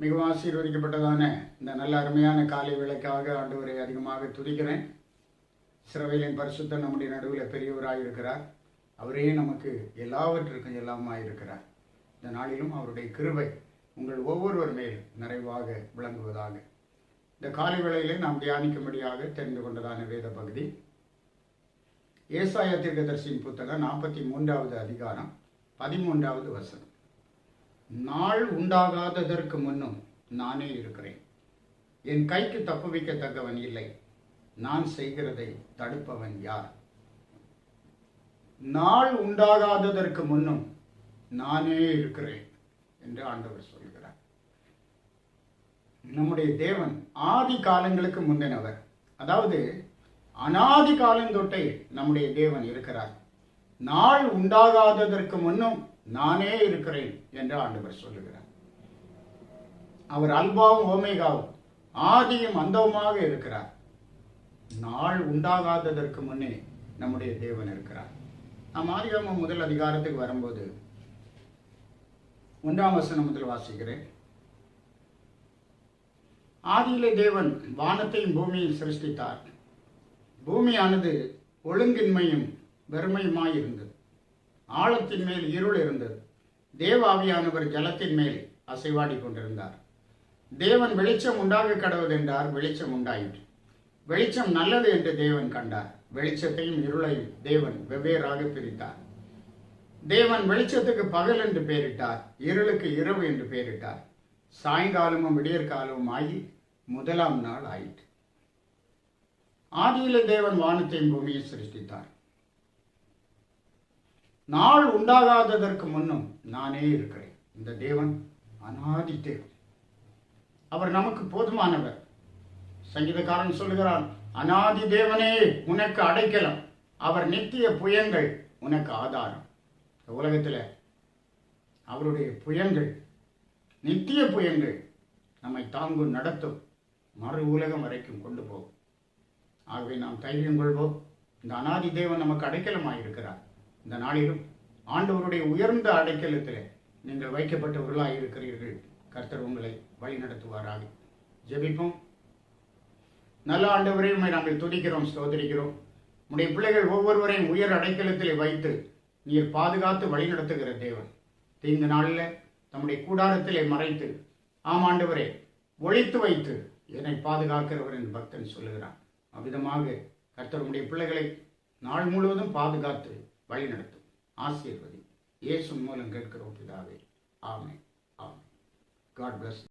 மிகவும் ஆசீர்வதிக்கப்பட்டதான இந்த நல்ல அருமையான காலை விளக்காக ஆண்டவரை அதிகமாக துதிக்கிறேன். சிறவையின் பரிசுத்தம் நம்முடைய நடுவில் பெரியவராக இருக்கிறார். அவரே நமக்கு எல்லாவற்றிற்கும் எல்லாமாயிருக்கிறார் இந்த நாளிலும் அவருடைய கிருவை உங்கள் ஒவ்வொருவர் மேல் நிறைவாக விளங்குவதாக. இந்த காலை வேளையிலே நாம் தியானிக்கும்படியாக தெரிந்து கொண்டதான வேத பகுதி. ஏசாய தீர்க்கதர்சியின் புத்தகம் நாற்பத்தி மூன்றாவது அதிகாரம் பதிமூன்றாவது வசனம். நாள் உண்டாகாததற்கு முன்னும் நானே இருக்கிறேன். என் கைக்கு தப்புவிக்கத்தக்கவன் இல்லை. நான் செய்கிறதை தடுப்பவன் யார்? நாள் உண்டாகாததற்கு முன்னும் நானே இருக்கிறேன் என்று ஆண்டவர் சொல்கிறார். நம்முடைய தேவன் ஆதி காலங்களுக்கு முந்தினவர். அதாவது அனாதி காலந்தொட்டே நம்முடைய தேவன் இருக்கிறார். நாள் உண்டாகாததற்கு முன்னும் நானே இருக்கிறேன் என்று ஆண்டவர் சொல்லுகிறார். அவர் அல்பாவும் ஓமேகாவும் ஆதியும் அந்தவுமாக இருக்கிறார். நாள் உண்டாகாததற்கு முன்னே நம்முடைய தேவன் இருக்கிறார். நாம் ஆதிகாமம் முதல் அதிகாரத்துக்கு வரும்போது ஒன்றாம் வசனம் முதல் வாசிக்கிறேன். ஆதியிலே தேவன் வானத்தையும் பூமியையும் சிருஷ்டித்தார். பூமியானது ஒழுங்கின்மையும் வெறுமையுமாய் இருந்தது ஆழத்தின் மேல் இருள் இருந்தது. தேவாவியானவர் ஜலத்தின் மேல் அசைவாடி கொண்டிருந்தார். தேவன் வெளிச்சம் உண்டாக கடவுது என்றார் வெளிச்சம் உண்டாயிற்று. வெளிச்சம் நல்லது என்று தேவன் கண்டார். வெளிச்சத்தையும் இருளையும் தேவன் வெவ்வேறாக பிரித்தார். தேவன் வெளிச்சத்துக்கு பகல் என்று பெயரிட்டார் இருளுக்கு இரவு என்று பெயரிட்டார். சாயங்காலமும் விடியற்காலமும் ஆகி முதலாம் நாள் ஆயிற்று. ஆதியிலே தேவன் வானத்தையும் பூமியை சிருஷ்டித்தார். நாள் உண்டாகாததற்கு முன்னும் நானே இருக்கிறேன். இந்த தேவன் அனாதி தேவன் அவர் நமக்கு போதுமானவர். சங்கீதக்காரன் சொல்லுகிறான் அனாதி தேவனே உனக்கு அடைக்கலம். அவர் நித்திய புயங்கள் உனக்கு ஆதாரம். இந்த உலகத்தில் அவருடைய புயங்கள் நித்திய புயங்கள் நம்மை தாங்கும் நடத்தும் மறு உலகம் வரைக்கும் கொண்டு போகும். ஆகவே நாம் தைரியம் கொள்வோம் இந்த அனாதி தேவன் நமக்கு அடைக்கலமாக இருக்கிறார் இந்த நாளிலும் ஆண்டவருடைய உயர்ந்த அடைக்கலத்தில் நீங்கள் வைக்கப்பட்டவர்களாக இருக்கிறீர்கள். கர்த்தர் உங்களை வழி நடத்துவாராக ஜெபிப்போம். நல்ல ஆண்டவரையும் உண்மை நாங்கள் துதிக்கிறோம் சோதரிக்கிறோம் உடைய பிள்ளைகள் ஒவ்வொருவரையும் உயர் அடைக்கலத்திலே வைத்து நீர் பாதுகாத்து வழி நடத்துகிற தேவன். தீங்கு நாளில் தம்முடைய கூடாரத்திலே மறைத்து ஆமாண்டவரே ஒழித்து வைத்து என்னை பாதுகாக்கிறவர் என் பக்தன் சொல்லுகிறான். அவ்விதமாக கர்த்தருடைய பிள்ளைகளை நாள் முழுவதும் பாதுகாத்து வழி நடத்தும் ஆசீர்வதி. இயேசு மூலம் கேட்கிறோம் பிதாவே. ஆமே ஆமே காட் பிளஸ்